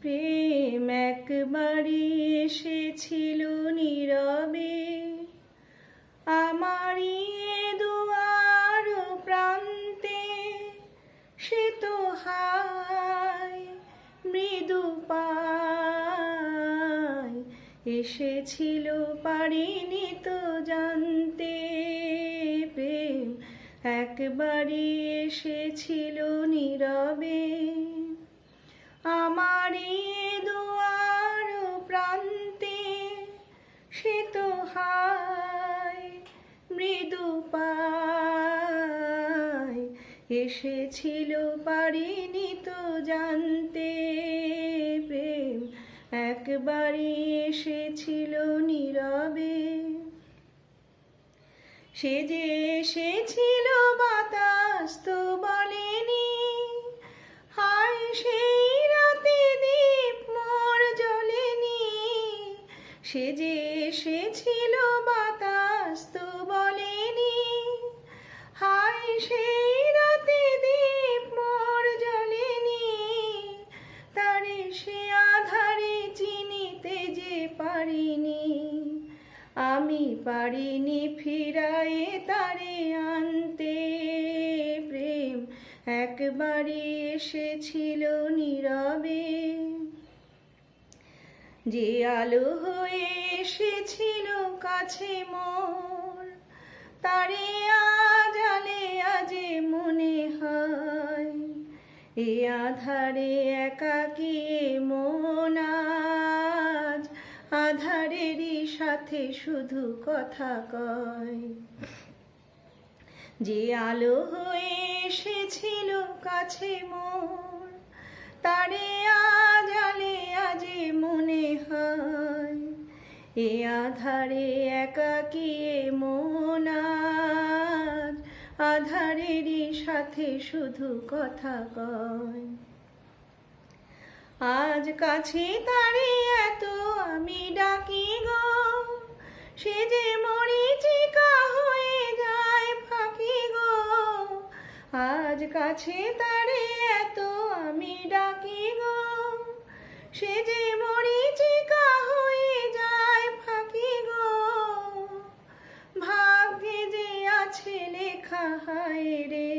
প্রেম একবারই এসেছিল নীরবে। আমারই দুয়ার প্রান্তে সে তো হায় মৃদু পায়। এসেছিল পারিনি তো জানতে প্রেম একবারই এসেছিল নীরবে। আমারই দুয়ার প্রান্তে সে তো হায়, মৃদু পায়। এসেছিল পারিনি তো জানতে প্রেম, একবারই এসেছিল নীরবে। সে যে এসেছিল সে যে এসেছিল বাতাস তো বলেনি। হায়, সেই রাতে দীপ মোর জ্বলেনি। তারে সে আধারে চিনিতে যে পারিনি। আমি পারিনি ফিরায়ে তারে আনতে। প্রেম একবারই এসেছিল নীরবে। যে আলো হয়ে এসেছিল কাছে মোর, তারে আজ আলে আজে মনে হয়। এ আধারে একাকী মন আজ? আধারেরই সাথে শুধু কথা কয়। যে আলো হয়ে এসেছিল কাছে মোর, তারে আজ এ আধারে একাকী এ মন আধারেরই সাথে শুধু কথা কয়। আজ কাছে তারে এত আমি ডাকি গো। সে যে মরিচিকা হয়ে যায় ফাঁকি গো। আজ কাছে তারে এত আমি ডাকি গো। সে যে লেখা হায় রে।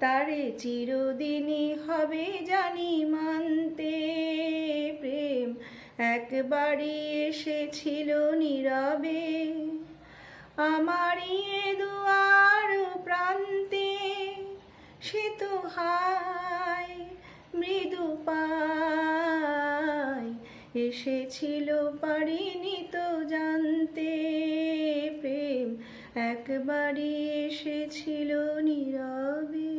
তারে চিরদিনই হবে জানি মানতে। প্রেম একবারই এসেছিল নীরবে। আমারই দুয়ার প্রান্তে সে তো হায়, মৃদু পায়। এসেছিল পারিনি তো জানতে। একবারে এসেছিল নীরবে।